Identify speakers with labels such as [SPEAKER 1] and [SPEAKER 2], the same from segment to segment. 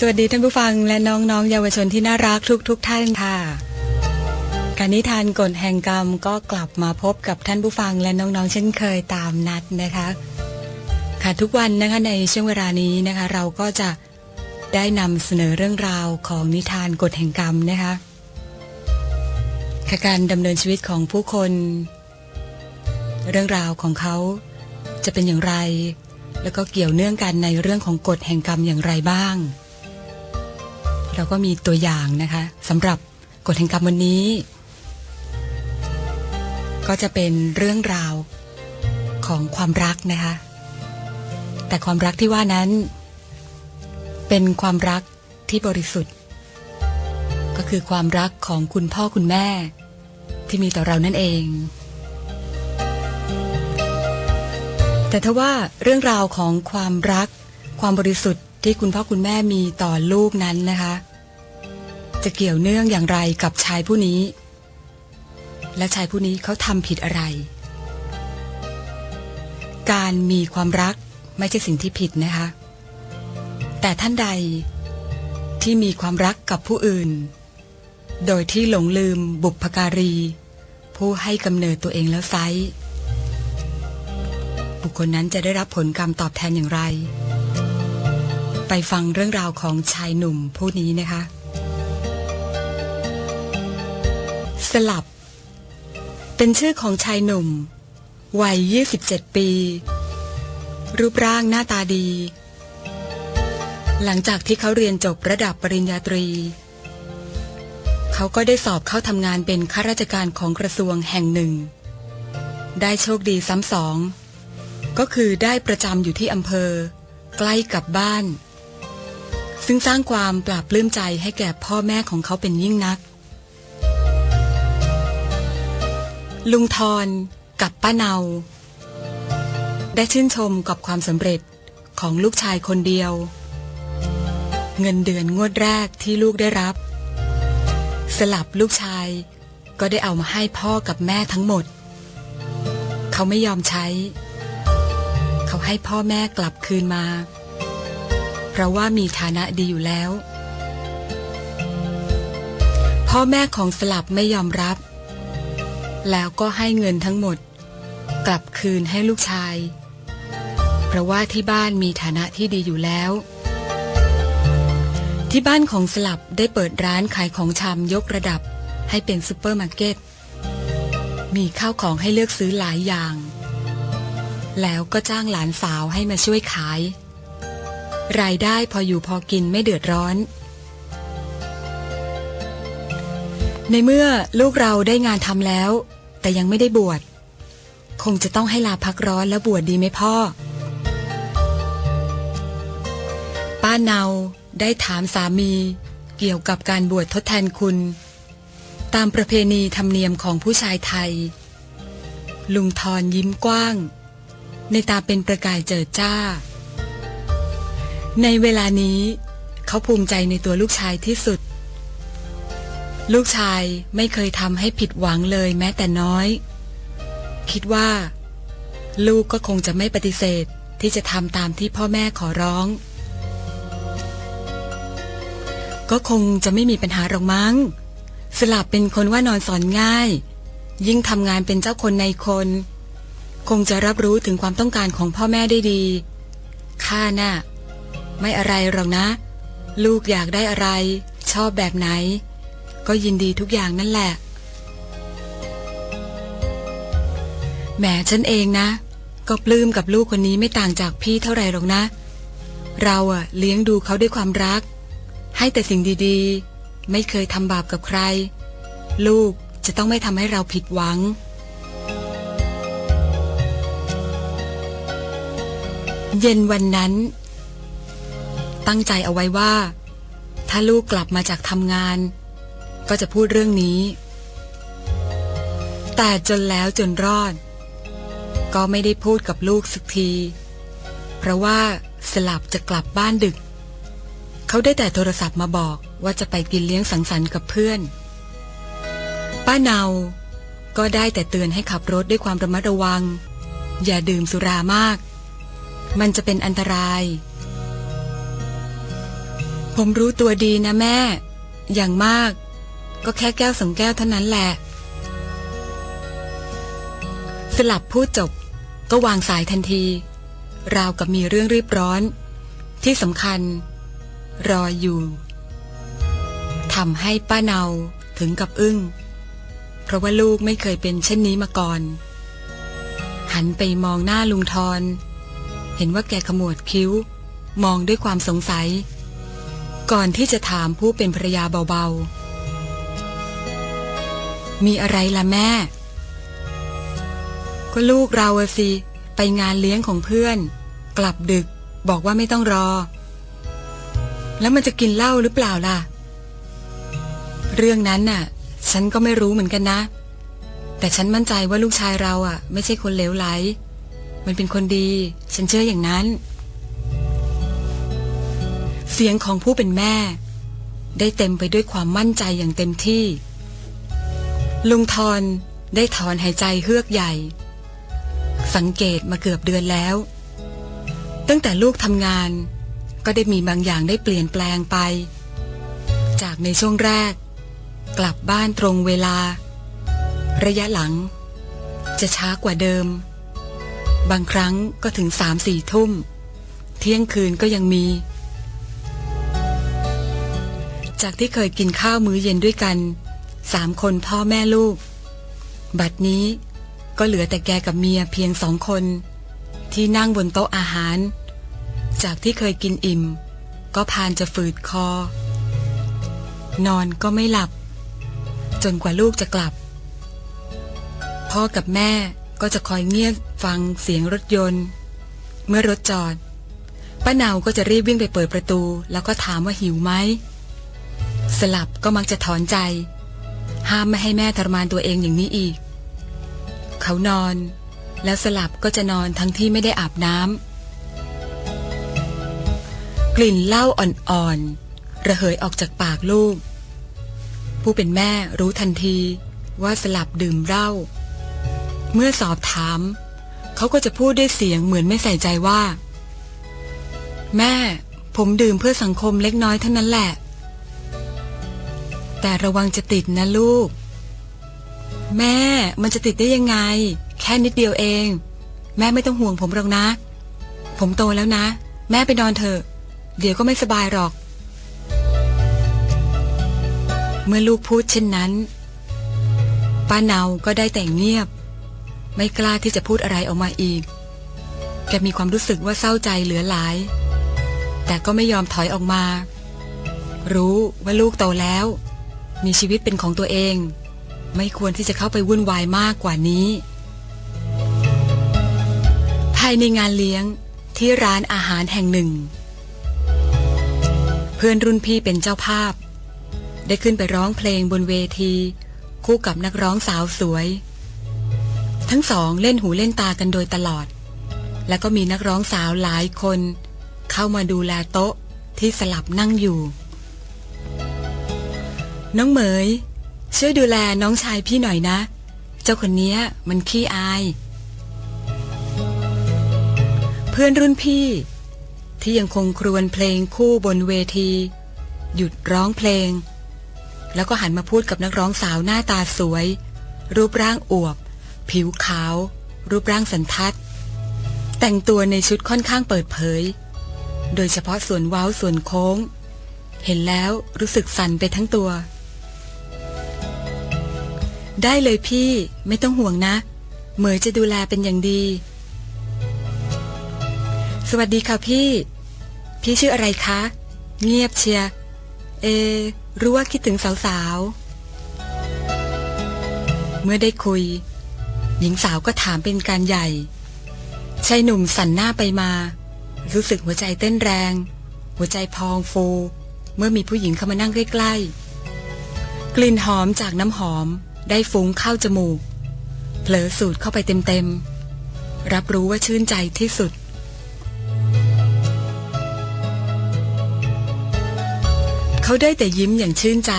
[SPEAKER 1] สวัสดีท่านผู้ฟังและน้องๆ เยาวชนที่น่ารักทุกๆท่านค่ะ การนิทานกฎแห่งกรรมก็กลับมาพบกับท่านผู้ฟังและน้องๆ เช่นเคยตามนัดนะคะ ค่ะทุกวันนะคะในช่วงเวลานี้นะคะ เราก็จะได้นำเสนอเรื่องราวของนิทานกฎแห่งกรรมนะคะค่ะการดำเนินชีวิตของผู้คน เรื่องราวของเขาจะเป็นอย่างไร แล้วก็เกี่ยวเนื่องกันในเรื่องของกฎแห่งกรรมอย่างไรบ้าง เราก็มีตัวอย่างนะคะสำหรับกฎแห่งกรรมวันนี้ ก็จะเป็นเรื่องราวของความรักนะคะ แต่ความรักที่ว่านั้น เป็นความรักที่บริสุทธิ์ ก็คือความรักของคุณพ่อคุณแม่ ที่มีต่อเรานั่นเอง แต่ถ้าว่าเรื่องราวของความรัก ความบริสุทธิ์ ที่คุณพ่อคุณแม่มีต่อลูกนั้นนะคะ จะเกี่ยวเนื่องอย่างไรกับชายผู้นี้ และชายผู้นี้เขาทำผิดอะไร การมีความรักไม่ใช่สิ่งที่ผิดนะคะ แต่ท่านใดที่มีความรักกับผู้อื่น โดยที่หลงลืมบุพการี ผู้ให้กำเนิดตัวเองแล้วไซบุคคลนั้นจะได้รับผลกรรมตอบแทนอย่างไร ไปฟังเรื่องราวของชายหนุ่มผู้นี้นะคะ สลับ เป็นชื่อของชายหนุ่ม วัย 27 ปี รูปร่างหน้าตาดี หลังจากที่เขาเรียนจบระดับปริญญาตรี เขาก็ได้สอบเข้าทำงานเป็นข้าราชการของกระทรวงแห่งหนึ่ง ได้โชคดีซ้ำสอง ก็คือได้ประจำอยู่ที่อำเภอใกล้กับบ้าน ซึ่งสร้างความปราบปลื้มใจให้แก่พ่อแม่ของเขาเป็นยิ่งนัก ลุงทอนกับป้าเนา ได้ชื่นชมกับความสำเร็จของลูกชายคนเดียว เงินเดือนงวดแรกที่ลูกได้รับ สลับลูกชายก็ได้เอามาให้พ่อกับแม่ทั้งหมด เขาไม่ยอมใช้ เขาให้พ่อแม่กลับคืนมา เพราะว่ามีฐานะดีอยู่แล้ว พ่อแม่ของสลับไม่ยอมรับ แล้วก็ให้เงินทั้งหมด กลับคืนให้ลูกชาย เพราะว่าที่บ้านมีฐานะที่ดีอยู่แล้ว ที่บ้านของสลับได้เปิดร้านขายของชำยกระดับให้เป็นซูเปอร์มาร์เก็ต มีข้าวของให้เลือกซื้อหลายอย่าง แล้วก็จ้างหลานสาวให้มาช่วยขาย รายได้พออยู่พอกินไม่เดือดร้อน ในเมื่อลูกเราได้งานทำแล้ว แต่ยังไม่ได้บวชคงจะต้องให้ลาพักร้อนแล้วบวชดีไหมพ่อ ป้าเนาได้ถามสามีเกี่ยวกับการบวชทดแทนคุณ ตามประเพณีธรรมเนียมของผู้ชายไทย ลุงทอนยิ้มกว้าง ในตาเป็นประกายเจิดจ้า ในเวลานี้เขาภูมิใจในตัวลูกชายที่สุด ลูกชายไม่เคยทำให้ผิดหวังเลยแม้แต่น้อย คิดว่า ลูกก็คงจะไม่ปฏิเสธที่จะทำตามที่พ่อแม่ขอร้อง ก็คงจะไม่มีปัญหาหรอกมั้ง สลับเป็นคนว่านอนสอนง่าย ยิ่งทำงานเป็นเจ้าคนในคน คงจะรับรู้ถึงความต้องการของพ่อแม่ได้ดีข้าน่ะ ไม่อะไรหรอกนะ ลูกอยากได้อะไร ชอบแบบไหน ก็ยินดีทุกอย่างนั่นแหละแหมฉันเองนะ ก็ปลื้มกับลูกคนนี้ไม่ต่างจากพี่เท่าไหร่หรอกนะ เราอะเลี้ยงดูเขาด้วยความรัก ให้แต่สิ่งดีๆ ไม่เคยทำบาปกับใคร ลูกจะต้องไม่ทำให้เราผิดหวัง เย็นวันนั้น ตั้งใจเอาไว้ว่า ถ้าลูกกลับมาจากทำงาน ก็จะพูดเรื่องนี้ แต่จนแล้วจนรอด ก็ไม่ได้พูดกับลูกสักที เพราะว่าสลับจะกลับบ้านดึก เขาได้แต่โทรศัพท์มาบอกว่าจะไปกินเลี้ยงสังสรรค์กับเพื่อน ป้าเนาก็ได้แต่เตือนให้ขับรถด้วยความระมัดระวัง อย่าดื่มสุรามาก มันจะเป็นอันตราย ผมรู้ตัวดีนะแม่ อย่างมาก ก็แค่แก้วสองแก้วเท่านั้นแหละ สลับพูดจบก็วางสายทันที ราวกับมีเรื่องรีบร้อน ที่สำคัญ รออยู่ทำให้ป้าเนาถึงกับอึ้ง เพราะว่าลูกไม่เคยเป็นเช่นนี้มาก่อน หันไปมองหน้าลุงทอน เห็นว่าแกขมวดคิ้ว มองด้วยความสงสัย ก่อนที่จะถามผู้เป็นภรรยาเบาๆ มีอะไรล่ะแม่ ก็ลูกเราสิ ไปงานเลี้ยงของเพื่อน กลับดึก บอกว่าไม่ต้องรอ แล้วมันจะกินเหล้าหรือเปล่าล่ะ เรื่องนั้นน่ะ ฉันก็ไม่รู้เหมือนกันนะ แต่ฉันมั่นใจว่าลูกชายเราอะ ไม่ใช่คนเลวไหล มันเป็นคนดี ฉันเชื่ออย่างนั้น เสียงของผู้เป็นแม่ ได้เต็มไปด้วยความมั่นใจอย่างเต็มที่ ลุงทอนได้ถอนหายใจเฮือกใหญ่ สังเกตมาเกือบเดือนแล้ว ตั้งแต่ลูกทำงาน ก็ได้มีบางอย่างได้เปลี่ยนแปลงไป จากในช่วงแรก กลับบ้านตรงเวลา ระยะหลัง จะช้ากว่าเดิม บางครั้งก็ถึงสามสี่ทุ่ม เที่ยงคืนก็ยังมี จากที่เคยกินข้าวมื้อเย็นด้วยกันสามคนพ่อแม่ลูก บัดนี้ก็เหลือแต่แกกับเมียเพียงสองคน ที่นั่งบนโต๊ะอาหาร จากที่เคยกินอิ่ม ก็พานจะฝืดคอ นอนก็ไม่หลับ จนกว่าลูกจะกลับ พ่อกับแม่ก็จะคอยเงียบฟังเสียงรถยนต์ เมื่อรถจอดป้าเนาก็จะรีบวิ่งไปเปิดประตู แล้วก็ถามว่าหิวไหม สลับก็มักจะถอนใจ ห้ามไม่ให้แม่ทรมานตัวเองอย่างนี้อีก เขานอน แล้วสลับก็จะนอนทั้งที่ไม่ได้อาบน้ำกลิ่นเหล้าอ่อนๆ ระเหยออกจากปากลูก ผู้เป็นแม่รู้ทันทีว่าสลับดื่มเหล้าเมื่อสอบถาม เขาก็จะพูดด้วยเสียงเหมือนไม่ใส่ใจว่า แม่ ผมดื่มเพื่อสังคมเล็กน้อยเท่านั้นแหละ แต่ระวังจะติดนะลูก แม่มันจะติดได้ยังไง แค่นิดเดียวเอง แม่ไม่ต้องห่วงผมหรอกนะ ผมโตแล้วนะ แม่ไปนอนเถอะ เดี๋ยวก็ไม่สบายหรอก เมื่อลูกพูดเช่นนั้น ป้าเนาก็ได้แต่เงียบ ไม่กล้าที่จะพูดอะไรออกมาอีกแกมีความรู้สึกว่าเศร้าใจเหลือหลาย แต่ก็ไม่ยอมถอยออกมา รู้ว่าลูกโตแล้ว มีชีวิตเป็นของตัวเอง ไม่ควรที่จะเข้าไปวุ่นวายมากกว่านี้ ภายในงานเลี้ยงที่ร้านอาหารแห่งหนึ่ง เพื่อนรุ่นพี่เป็นเจ้าภาพ ได้ขึ้นไปร้องเพลงบนเวที คู่กับนักร้องสาวสวย ทั้งสองเล่นหูเล่นตากันโดยตลอด และก็มีนักร้องสาวหลายคน เข้ามาดูแลโต๊ะที่สลับนั่งอยู่ น้องเหมย ช่วยดูแลน้องชายพี่หน่อยนะ เจ้าคนเนี้ยมันขี้อาย เพื่อนรุ่นพี่ ที่ยังคงครวญเพลงคู่บนเวที หยุดร้องเพลง แล้วก็หันมาพูดกับนักร้องสาวหน้าตาสวย รูปร่างอวบ ผิวขาว รูปร่างสันทัด แต่งตัวในชุดค่อนข้างเปิดเผย โดยเฉพาะส่วนเว้าส่วนโค้งเห็นแล้วรู้สึกสั่นไปทั้งตัว ได้เลยพี่ไม่ต้องห่วงนะ เหมยจะดูแลเป็นอย่างดี สวัสดีค่ะพี่ พี่ชื่ออะไรคะ เงียบเชียร์เอ รู้ว่าคิดถึงสาวๆ เมื่อได้คุย หญิงสาวก็ถามเป็นการใหญ่ชายหนุ่มสั่นหน้าไปมา รู้สึกหัวใจเต้นแรง หัวใจพองฟู เมื่อมีผู้หญิงเข้ามานั่งใกล้ๆกลิ่นหอมจากน้ำหอม ได้ฟุ้งเข้าจมูก เผลอสูดเข้าไปเต็มๆ รับรู้ว่าชื่นใจที่สุด เขาได้แต่ยิ้มอย่างชื่นใจ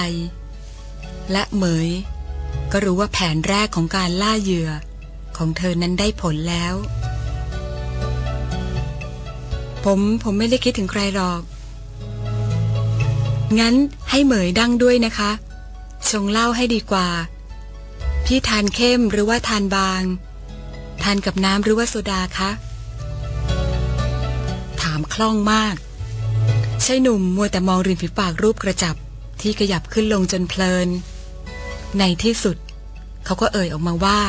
[SPEAKER 1] และเหมย ก็รู้ว่าแผนแรกของการล่าเหยื่อของเธอนั้นได้ผลแล้ว ผมผมไม่ได้คิดถึงใครหรอก งั้นให้เหมยดั้งด้วยนะคะ ชงเล้าให้ดีกว่า พี่ทานเข้มหรือว่าทานบาง ทานกับน้ำหรือว่าโซดาคะ ถามคล่องมากชายหนุ่มมัวแต่มองริมฝีปากรูปกระจับที่ขยับขึ้นลงจนเพลิน ในที่สุด เขาก็เอ่ยออกมาว่า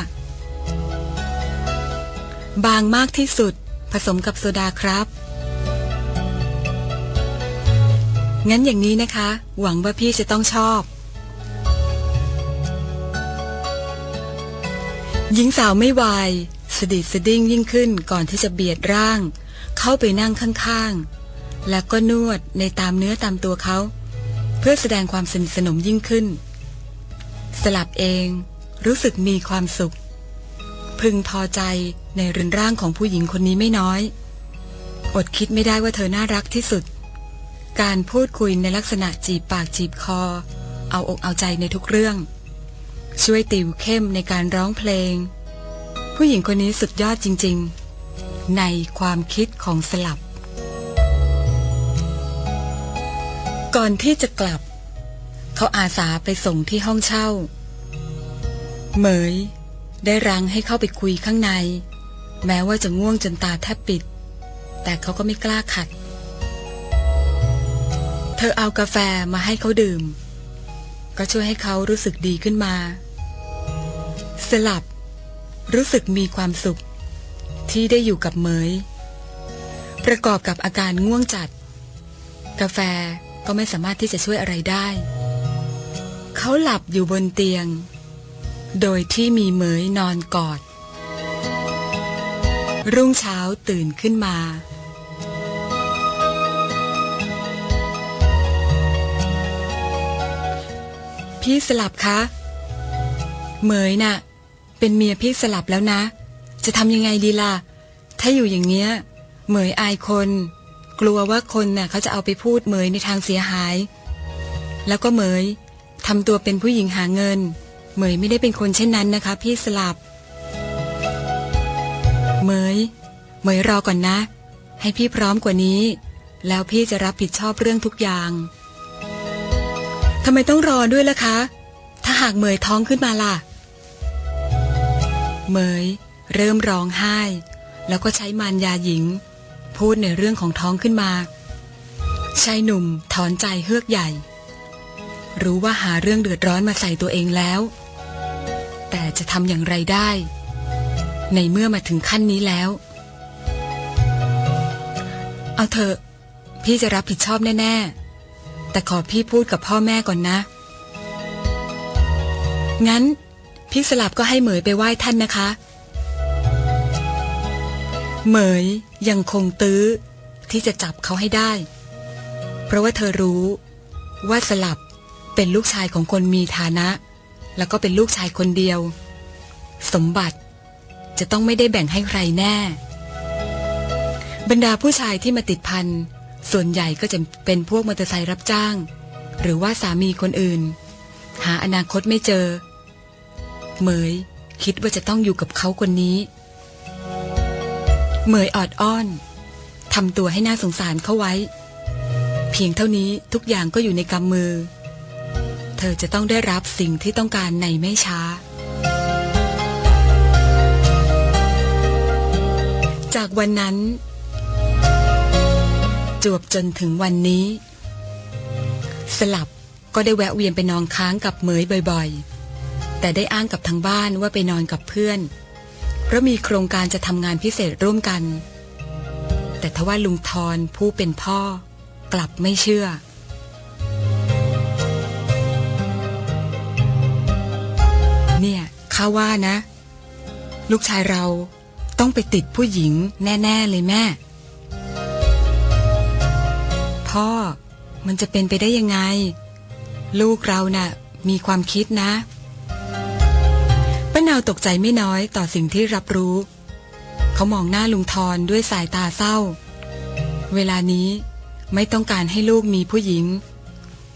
[SPEAKER 1] บางมากที่สุด ผสมกับโซดาครับ งั้นอย่างนี้นะคะ หวังว่าพี่จะต้องชอบ หญิงสาวไม่วาย สดิดสดิ้งยิ่งขึ้นก่อนที่จะเบียดร่าง เข้าไปนั่งข้างๆ แล้วก็นวดในตามเนื้อตามตัวเขา เพื่อแสดงความสนิทสนมยิ่งขึ้น สลับเองรู้สึกมีความสุข พึงพอใจในรืนร่างของผู้หญิงคนนี้ไม่น้อย อดคิดไม่ได้ว่าเธอน่ารักที่สุด การพูดคุยในลักษณะจีบปากจีบคอ เอาอกเอาใจในทุกเรื่อง ช่วยติวเข้มในการร้องเพลง ผู้หญิงคนนี้สุดยอดจริง ๆ ในความคิดของสลับ ก่อนที่จะกลับ เขาอาสาไปส่งที่ห้องเช่า เหมย ได้รังให้เข้าไปคุยข้างใน แม้ว่าจะง่วงจนตาแทบปิด แต่เขาก็ไม่กล้าขัด เธอเอากาแฟมาให้เขาดื่มก็ช่วยให้เขารู้สึกดีขึ้นมา สลับ รู้สึกมีความสุข ที่ได้อยู่กับเหมย ประกอบกับอาการง่วงจัด กาแฟก็ไม่สามารถที่จะช่วยอะไรได้ เขาหลับอยู่บนเตียง โดยที่มีเหมยนอนกอด รุ่งเช้าตื่นขึ้นมาพี่สลับคะ เหมยน่ะ เป็นเมียพี่สลับแล้วนะ จะทำยังไงดีล่ะ ถ้าอยู่อย่างเงี้ย เหมยอายคน กลัวว่าคนน่ะเขาจะเอาไปพูดเหมยในทางเสียหาย แล้วก็เหมยทำตัวเป็นผู้หญิงหาเงิน เหมยไม่ได้เป็นคนเช่นนั้นนะคะ พี่สลับ เหมย เหมยรอก่อนนะ ให้พี่พร้อมกว่านี้ แล้วพี่จะรับผิดชอบเรื่องทุกอย่างทำไมต้องรอด้วยล่ะคะ ถ้าหากเหมยท้องขึ้นมาล่ะ เหมย เริ่มร้องไห้ แล้วก็ใช้มารยาหญิง พูดในเรื่องของท้องขึ้นมาชายหนุ่มถอนใจเฮือกใหญ่ รู้ว่าหาเรื่องเดือดร้อนมาใส่ตัวเองแล้ว แต่จะทำอย่างไรได้ ในเมื่อมาถึงขั้นนี้แล้ว เอาเถอะ พี่จะรับผิดชอบแน่ ๆ แต่ขอพี่พูดกับพ่อแม่ก่อนนะ งั้น พี่สลับก็ให้เหมยไปไหว้ท่านนะคะ เหมยยังคงตื้อ ที่จะจับเขาให้ได้ เพราะว่าเธอรู้ว่าสลับเป็นลูกชายของคนมีฐานะ แล้วก็เป็นลูกชายคนเดียว สมบัติจะต้องไม่ได้แบ่งให้ใครแน่ บรรดาผู้ชายที่มาติดพันส่วนใหญ่ก็จะเป็นพวกมอเตอร์ไซค์รับจ้าง หรือว่าสามีคนอื่น หาอนาคตไม่เจอ เหมย คิดว่าจะต้องอยู่กับเขาคนนี้ เหมยออดอ้อนทำตัวให้น่าสงสารเขาไว้ เพียงเท่านี้ทุกอย่างก็อยู่ในกำมือ เธอจะต้องได้รับสิ่งที่ต้องการในไม่ช้า จากวันนั้น จวบจนถึงวันนี้ สลับก็ได้แวะเวียนไปนอนค้างกับเหมยบ่อยๆ แต่ได้อ้างกับทางบ้านว่าไปนอนกับเพื่อน เพราะมีโครงการจะทำงานพิเศษร่วมกัน แต่ทว่าลุงทอนผู้เป็นพ่อ กลับไม่เชื่อ เนี่ยข้าว่านะ ลูกชายเราต้องไปติดผู้หญิงแน่ ๆ เลยแม่ พ่อมันจะเป็นไปได้ยังไง ลูกเราน่ะ มีความคิดนะาเนาตกใจไม่น้อยต่อสิ่งที่รับรู้ เขามองหน้าลุงทอนด้วยสายตาเศร้า เวลานี้ไม่ต้องการให้ลูกมีผู้หญิง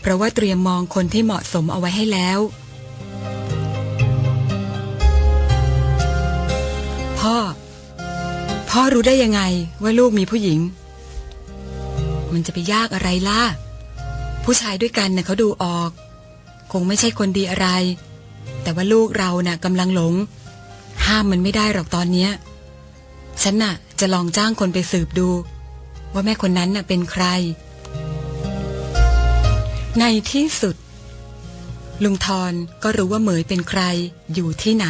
[SPEAKER 1] เพราะว่าเตรียมมองคนที่เหมาะสมเอาไว้ให้แล้ว พ่อ พ่อรู้ได้ยังไงว่าลูกมีผู้หญิง มันจะไปยากอะไรล่ะ ผู้ชายด้วยกันน่ะเขาดูออก คงไม่ใช่คนดีอะไร แต่ว่าลูกเราน่ะกำลังหลง ห้ามมันไม่ได้หรอกตอนเนี้ยฉันน่ะ จะลองจ้างคนไปสืบดู ว่าแม่คนนั้นน่ะเป็นใคร ในที่สุด ลุงทอนก็รู้ว่าเหมยเป็นใครอยู่ที่ไหน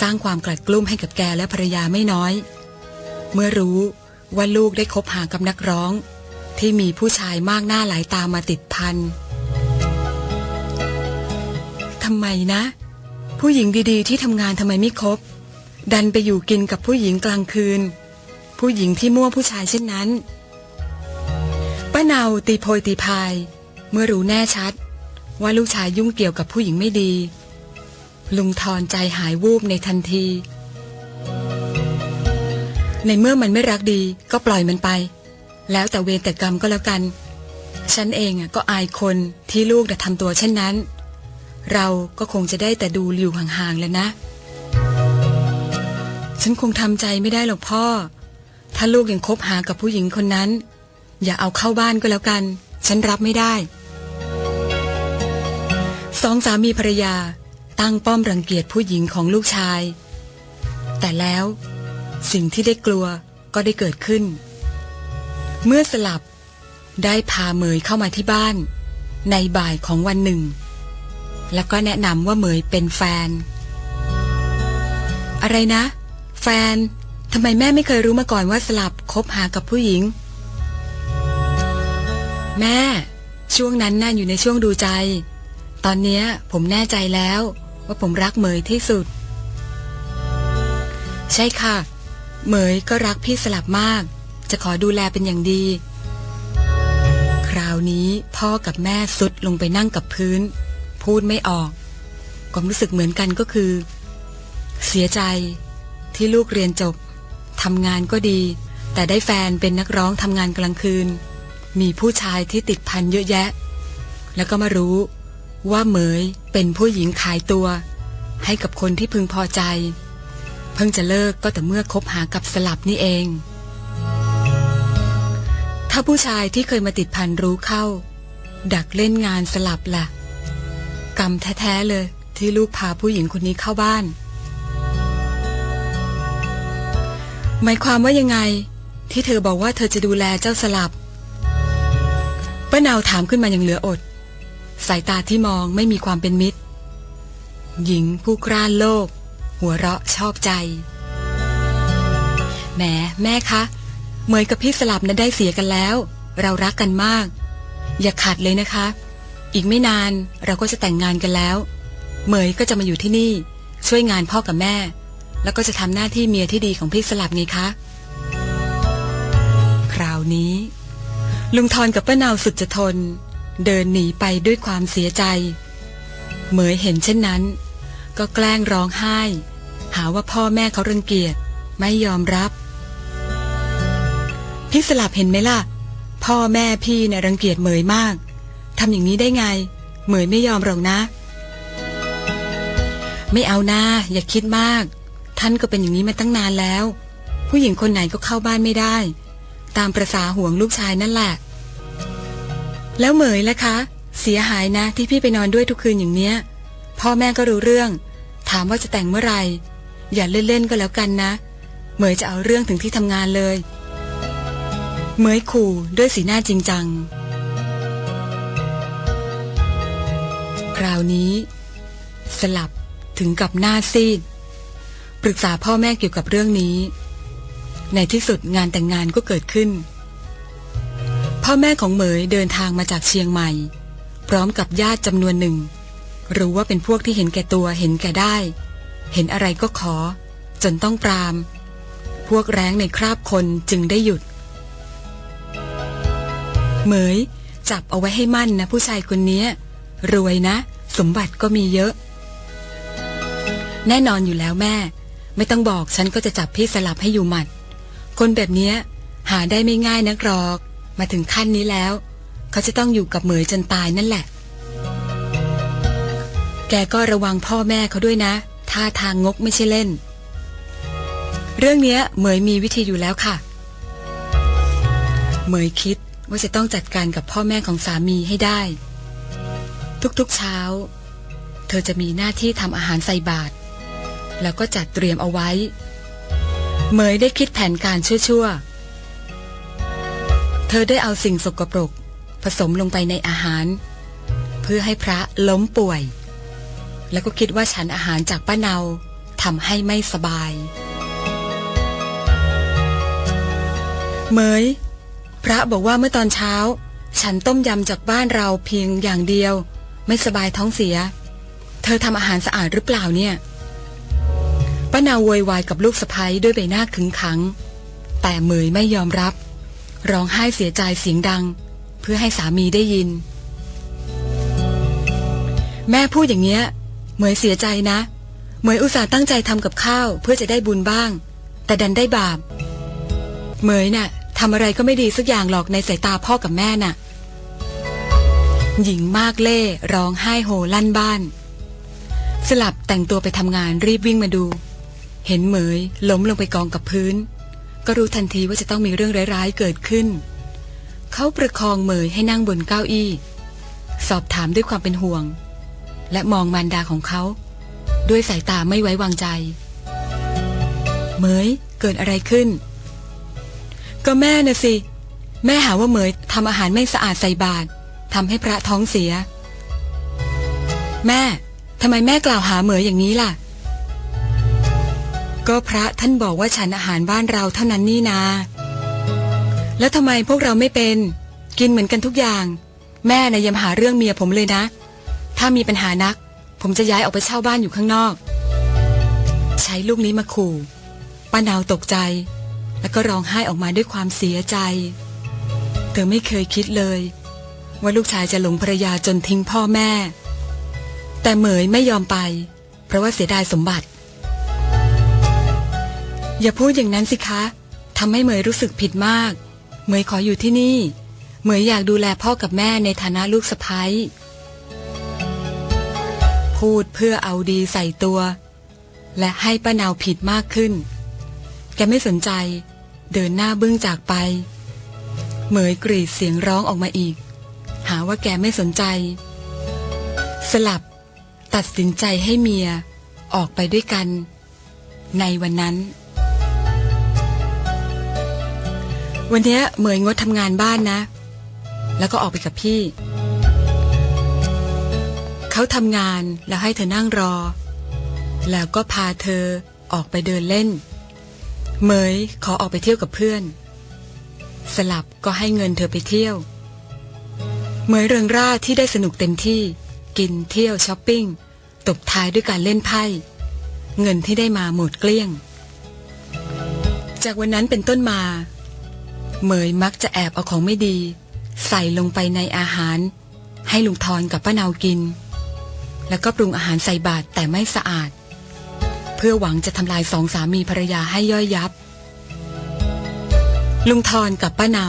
[SPEAKER 1] สร้างความกลัดกลุ้มให้กับแกและภรรยาไม่น้อย เมื่อรู้ว่าลูกได้คบหากับนักร้อง ที่มีผู้ชายมากหน้าหลายตามาติดพัน ทำไมนะ ผู้หญิงดีๆ ที่ทำงานทำไมไม่คบ ดันไปอยู่กินกับผู้หญิงกลางคืน ผู้หญิงที่มั่วผู้ชายเช่นนั้นป้าเนาตีโพยตีพาย เมื่อรู้แน่ชัด ว่าลูกชายยุ่งเกี่ยวกับผู้หญิงไม่ดี ลุงทอนใจหายวูบในทันที ในเมื่อมันไม่รักดีก็ปล่อยมันไป แล้วแต่เวรแต่กรรมก็แล้วกัน ฉันเองก็อายคนที่ลูกแต่ะทำตัวเช่นนั้น เราก็คงจะได้แต่ดูอยู่ห่างๆแล้วนะ ฉันคงทำใจไม่ได้หรอกพ่อ ถ้าลูกยังคบหากับผู้หญิงคนนั้น อย่าเอาเข้าบ้านก็แล้วกัน ฉันรับไม่ได้ สองสามีภรรยาตั้งป้อมรังเกียจผู้หญิงของลูกชาย แต่แล้วสิ่งที่ได้กลัวก็ได้เกิดขึ้น เมื่อสลับได้พาเมยเข้ามาที่บ้าน ในบ่ายของวันหนึ่ง แล้วก็แนะนำว่าเหมยเป็นแฟน อะไรนะ แฟนทำไมแม่ไม่เคยรู้มาก่อนว่าสลับคบหากับผู้หญิง แม่ ช่วงนั้นน่าอยู่ในช่วงดูใจ ตอนนี้ผมแน่ใจแล้วว่าผมรักเหมยที่สุด ใช่ค่ะ เหมยก็รักพี่สลับมาก จะขอดูแลเป็นอย่างดี คราวนี้พ่อกับแม่สุดลงไปนั่งกับพื้น พูดไม่ออก ความรู้สึกเหมือนกันก็คือ เสียใจที่ลูกเรียนจบทำงานก็ดี แต่ได้แฟนเป็นนักร้องทำงานกลางคืน มีผู้ชายที่ติดพันเยอะแยะ แล้วก็มารู้ว่าเหมยเป็นผู้หญิงขายตัว ให้กับคนที่พึงพอใจ เพิ่งจะเลิกก็แต่เมื่อคบหากับสลับนี่เอง ถ้าผู้ชายที่เคยมาติดพันรู้เข้า ดักเล่นงานสลับล่ะ กรรมแท้ๆเลย ที่ลูกพาผู้หญิงคนนี้เข้าบ้าน หมายความว่ายังไง ที่เธอบอกว่าเธอจะดูแลเจ้าสลับป้าเนาถามขึ้นมาอย่างเหลืออด สายตาที่มองไม่มีความเป็นมิตร หญิงผู้กร้านโลก หัวเราะชอบใจแหมแม่คะเหมยกับพี่สลับนั้นได้เสียกันแล้ว เรารักกันมาก อย่าขัดเลยนะคะ อีกไม่นานเราก็จะแต่งงานกันแล้ว เหมยก็จะมาอยู่ที่นี่ ช่วยงานพ่อกับแม่ แล้วก็จะทำหน้าที่เมียที่ดีของพี่สลับไงคะ คราวนี้ ลุงทอนกับป้านาวสุดจะทน เดินหนีไปด้วยความเสียใจ เหมยเห็นเช่นนั้น ก็แกล้งร้องไห้ หาว่าพ่อแม่เขารังเกียจไม่ยอมรับ พี่สลับเห็นไหมล่ะ พ่อแม่พี่เนี่ยรังเกียจเหมยมาก ทำอย่างนี้ได้ไง เหมยไม่ยอมหรอกนะ ไม่เอานะอย่าคิดมาก ท่านก็เป็นอย่างนี้มาตั้งนานแล้ว ผู้หญิงคนไหนก็เข้าบ้านไม่ได้ ตามประษาห่วงลูกชายนั่นแหละ แล้วเหมยล่ะคะ เสียหายนะที่พี่ไปนอนด้วยทุกคืนอย่างเนี้ย พ่อแม่ก็รู้เรื่อง ถามว่าจะแต่งเมื่อไหร่อย่าเล่นๆก็แล้วกันนะ เหมยจะเอาเรื่องถึงที่ทำงานเลย เหมยขู่ด้วยสีหน้าจริงจัง ราวนี้ สลับถึงกับหน้าซีด ปรึกษาพ่อแม่เกี่ยวกับเรื่องนี้ ในที่สุดงานแต่งงานก็เกิดขึ้น พ่อแม่ของเหมยเดินทางมาจากเชียงใหม่ พร้อมกับญาติจำนวนหนึ่ง รู้ว่าเป็นพวกที่เห็นแก่ตัวเห็นแก่ได้ เห็นอะไรก็ขอ จนต้องปราม พวกแรงในคราบคนจึงได้หยุด เหมยจับเอาไว้ให้มั่นนะผู้ชายคนนี้ รวยนะ สมบัติก็มีเยอะ แน่นอนอยู่แล้วแม่ ไม่ต้องบอกฉันก็จะจับพี่สลับให้อยู่หมัด คนแบบนี้หาได้ไม่ง่ายนักหรอก มาถึงขั้นนี้แล้ว เขาจะต้องอยู่กับเหมยจนตายนั่นแหละ แกก็ระวังพ่อแม่เขาด้วยนะ ท่าทางงกไม่ใช่เล่น เรื่องนี้เหมยมีวิธีอยู่แล้วค่ะ เหมยคิดว่าจะต้องจัดการกับพ่อแม่ของสามีให้ได้ ทุกๆเช้า เธอจะมีหน้าที่ทำอาหารใส่บาตรแล้วก็จัดเตรียมเอาไว้ เมยได้คิดแผนการชั่วๆ เธอได้เอาสิ่งสกปรก ผสมลงไปในอาหาร เพื่อให้พระล้มป่วย แล้วก็คิดว่าฉันอาหารจากป้าเนาทำให้ไม่สบาย เมยพระบอกว่าเมื่อตอนเช้า ฉันต้มยำจากบ้านเราเพียงอย่างเดียว ไม่สบายท้องเสีย เธอทำอาหารสะอาดหรือเปล่าเนี่ยป้านาโวยวายกับลูกสะพ้ยด้วยใบหน้าขึงขัง แต่เหมยไม่ยอมรับ ร้องไห้เสียใจเสียงดัง เพื่อให้สามีได้ยิน แม่พูดอย่างเงี้ยเหมยเสียใจนะเหมยอุตส่าห์ตั้งใจทำกับข้าว เพื่อจะได้บุญบ้าง แต่ดันได้บาปเหมยน่ะทำอะไรก็ไม่ดีสักอย่างหรอกในสายตาพ่อกับแม่น่ะ หญิงมากเล่ร้องไห้โฮลั่นบ้าน สลับแต่งตัวไปทำงานรีบวิ่งมาดู เห็นเหมยล้มลงไปกองกับพื้น ก็รู้ทันทีว่าจะต้องมีเรื่องร้ายๆเกิดขึ้น เขาประคองเหมยให้นั่งบนเก้าอี้ สอบถามด้วยความเป็นห่วง และมองมารดาของเขา ด้วยสายตาไม่ไว้วางใจ เหมยเกิดอะไรขึ้น ก็แม่น่ะสิ แม่หาว่าเหมยทำอาหารไม่สะอาดใส่บาตร ทำให้พระท้องเสีย แม่ทำไมแม่กล่าวหาเหมยอย่างนี้ล่ะ ก็พระท่านบอกว่าฉันอาหารบ้านเราเท่านั้นนี่นา แล้วทำไมพวกเราไม่เป็น กินเหมือนกันทุกอย่าง แม่นะ่ะยำหาเรื่องเมียผมเลยนะ ถ้ามีปัญหานัก ผมจะย้ายออกไปเช่าบ้านอยู่ข้างนอก ใช้ลูกนี้มาขู่ป้านาวตกใจ แล้วก็ร้องไห้ออกมาด้วยความเสียใจ เธอไม่เคยคิดเลย ว่าลูกชายจะหลงภรรยาจนทิ้งพ่อแม่ แต่เหมยไม่ยอมไป เพราะว่าเสียดายสมบัติ อย่าพูดอย่างนั้นสิคะทำให้เหมยรู้สึกผิดมาก เหมยขออยู่ที่นี่ เหมยอยากดูแลพ่อกับแม่ในฐานะลูกสะพ้ายพูดเพื่อเอาดีใส่ตัว และให้ป้านาวผิดมากขึ้น แกไม่สนใจ เดินหน้าบึ้งจากไป เหมยกรีดเสียงร้องออกมาอีกาว่าแกไม่สนใจ สลับตัดสินใจให้เมียออกไปด้วยกัน ในวันนั้น วันนี้เหมยงดทำงานบ้านนะ แล้วก็ออกไปกับพี่ เขาทำงานแล้วให้เธอนั่งรอ แล้วก็พาเธอออกไปเดินเล่น เหมยขอออกไปเที่ยวกับเพื่อน สลับก็ให้เงินเธอไปเที่ยว เหมยเริงร่าที่ได้สนุกเต็มที่ กินเที่ยวช้อปปิ้ง ตบท้ายด้วยการเล่นไพ่ เงินที่ได้มาหมดเกลี้ยง จากวันนั้นเป็นต้นมาเหมยมักจะแอบเอาของไม่ดี ใส่ลงไปในอาหาร ให้ลุงทอนกับป้าเนากิน แล้วก็ปรุงอาหารใส่บาตรแต่ไม่สะอาด เพื่อหวังจะทำลายสองสามีภรรยาให้ย่อยยับ ลุงทอนกับป้าเนา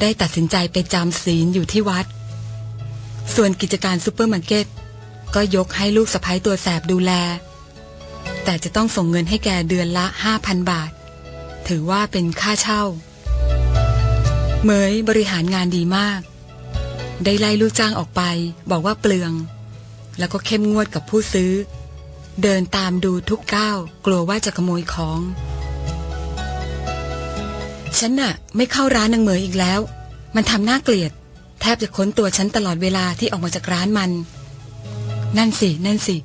[SPEAKER 1] ได้ตัดสินใจไปจำศีลอยู่ที่วัด ส่วนกิจการซูเปอร์มาร์เก็ตก็ยกให้ลูกสะพ้ยตัวแสบดูแล แต่จะต้องส่งเงินให้แกเดือนละห้าพันบาท ถือว่าเป็นค่าเช่าเหมยบริหารงานดีมาก ได้ไล่ลูกจ้างออกไป บอกว่าเปลือง แล้วก็เข้มงวดกับผู้ซื้อ เดินตามดูทุกก้าว กลัวว่าจะขโมยของ ฉันน่ะ ไม่เข้าร้านนางเหมยอีกแล้ว มันทำหน่าเกลียด แทบจะค้นตัวฉันตลอดเวลาที่ออกมาจากร้านมัน นั่นสิ นั่นสิ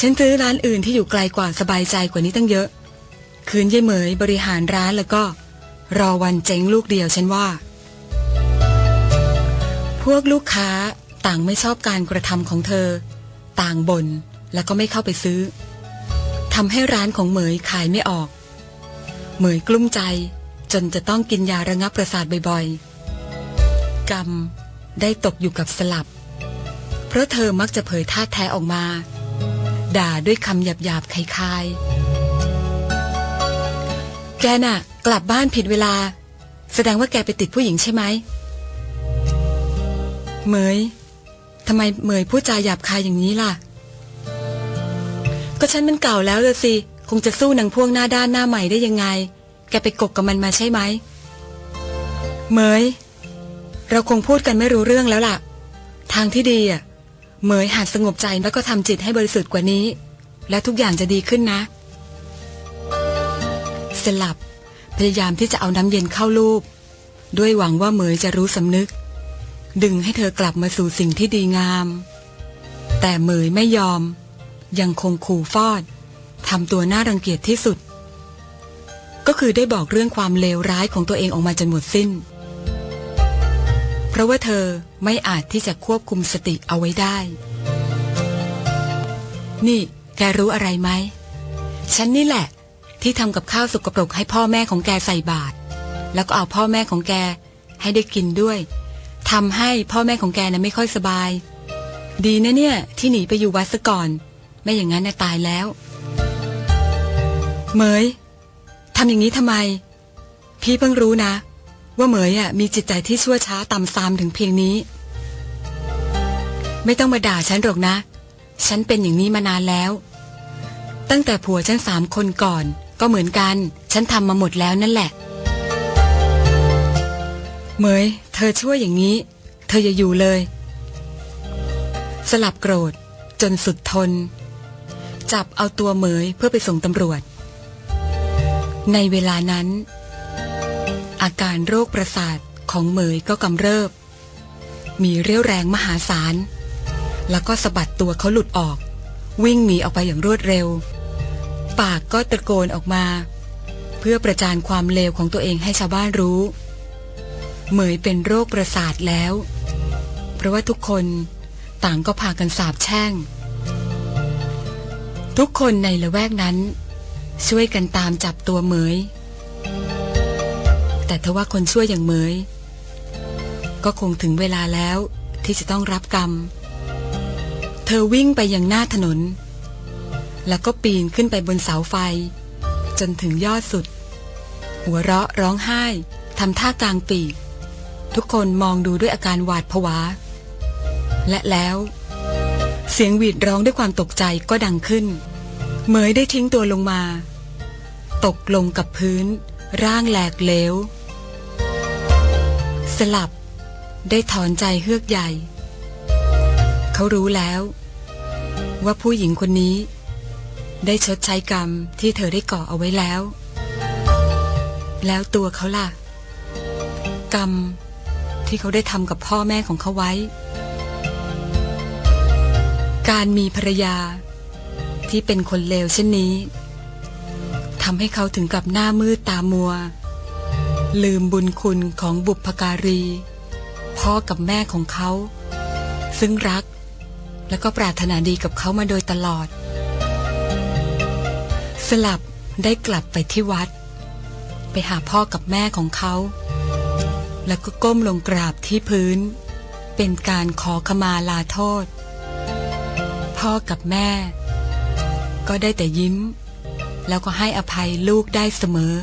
[SPEAKER 1] ฉันซื้อร้านอื่นที่อยู่ไกลกว่าสบายใจกว่านี้ตั้งเยอะ คืนยายเหมยบริหารร้านแล้วก็ รอวันเจ๊งลูกเดียวฉันว่า พวกลูกค้าต่างไม่ชอบการกระทำของเธอ ต่างบน่นแล้วก็ไม่เข้าไปซื้อทำให้ร้านของเหมยขายไม่ออก เหมยกลุ้มใจ จนจะต้องกินยาระงับประสาทบ่อยๆ กรรมได้ตกอยู่กับสลับ เพราะเธอมักจะเผยท่าแท้ออกมา ด่าด้วยคำหยาบๆคลายๆ แกน่ะ กลับบ้านผิดเวลา แสดงว่าแกไปติดผู้หญิงใช่ไหมเหมยทำไมเหมยพูดจาหยาบคายอย่างนี้ล่ะ ก็ฉันมันเก่าแล้วเลยสิ คงจะสู้นางพ่วกหน้าด้านหน้าใหม่ได้ยังไง แกไปกกกับมันมาใช่ไหมเหมย เราคงพูดกันไม่รู้เรื่องแล้วล่ะ ทางที่ดีอะเหมยหัดสงบใจแล้วก็ทำจิตให้บริสุทธิ์กว่านี้ แล้วทุกอย่างจะดีขึ้นนะ สลับ พยายามที่จะเอาน้ำเย็นเข้าลูบด้วยหวังว่าเหมยจะรู้สำนึก ดึงให้เธอกลับมาสู่สิ่งที่ดีงาม แต่เหมยไม่ยอม ยังคงขู่ฟอดทำตัวน่ารังเกียจที่สุด ก็คือได้บอกเรื่องความเลวร้ายของตัวเองออกมาจนหมดสิ้น เพราะว่าเธอไม่อาจที่จะควบคุมสติเอาไว้ได้ นี่แกรู้อะไรไหม ฉันนี่แหละ ที่ทำกับข้าวสกปรกให้พ่อแม่ของแกใส่บาตรแล้วก็เอาพ่อแม่ของแกให้ได้กินด้วยทำให้พ่อแม่ของแกน่ะไม่ค่อยสบาย ดีนะเนี่ย ที่หนีไปอยู่วัดซะก่อน ไม่อย่างนั้นน่ะตายแล้วเหมย ทำอย่างนี้ทำไม พี่เพิ่งรู้นะ ว่าเหมยอะมีจิตใจที่ชั่วช้าต่ำซามถึงเพียงนี้ ไม่ต้องมาด่าฉันหรอกนะ ฉันเป็นอย่างนี้มานานแล้ว ตั้งแต่ผัวฉันสามคนก่อน ก็เหมือนกัน ฉันทำมาหมดแล้วนั่นแหละ เหมย เธอช่วยอย่างนี้ เธออย่าอยู่เลย สลับโกรธ จนสุดทน จับเอาตัวเหมยเพื่อไปส่งตำรวจ ในเวลานั้น อาการโรคประสาทของเหมยก็กำเริบ มีเรี่ยวแรงมหาศาล แล้วก็สะบัดตัวเขาหลุดออก วิ่งหนีออกไปอย่างรวดเร็ว ปากก็ตะโกนออกมา เพื่อประจานความเลวของตัวเองให้ชาวบ้านรู้ เหมยเป็นโรคประสาทแล้ว เพราะว่าทุกคนต่างก็พากันสาบแช่ง ทุกคนในละแวกนั้น ช่วยกันตามจับตัวเหมย แต่ทว่าคนช่วยอย่างเหมย ก็คงถึงเวลาแล้วที่จะต้องรับกรรม เธอวิ่งไปยังหน้าถนน แล้วก็ปีนขึ้นไปบนเสาไฟ จนถึงยอดสุด หัวเราะร้องไห้ทำท่ากลางปีก ทุกคนมองดูด้วยอาการหวาดผวา และแล้วเสียงหวีดร้องด้วยความตกใจก็ดังขึ้นเหมยได้ทิ้งตัวลงมา ตกลงกับพื้น ร่างแหลกเหลว สลับ ได้ถอนใจเฮือกใหญ่ เขารู้แล้ว ว่าผู้หญิงคนนี้ ได้ชดใช้กรรมที่เธอได้ก่อเอาไว้แล้ว แล้วตัวเขาล่ะ กรรมที่เขาได้ทำกับพ่อแม่ของเขาไว้ การมีภรรยาที่เป็นคนเลวเช่นนี้ ทำให้เขาถึงกับหน้ามืดตามัว ลืมบุญคุณของบุพการี พ่อกับแม่ของเขา ซึ่งรัก และก็ปรารถนาดีกับเขามาโดยตลอด สลับได้กลับไปที่วัด ไปหาพ่อกับแม่ของเขา แล้วก็ก้มลงกราบที่พื้น เป็นการขอขมาลาโทษ พ่อกับแม่ ก็ได้แต่ยิ้ม แล้วก็ให้อภัยลูกได้เสมอ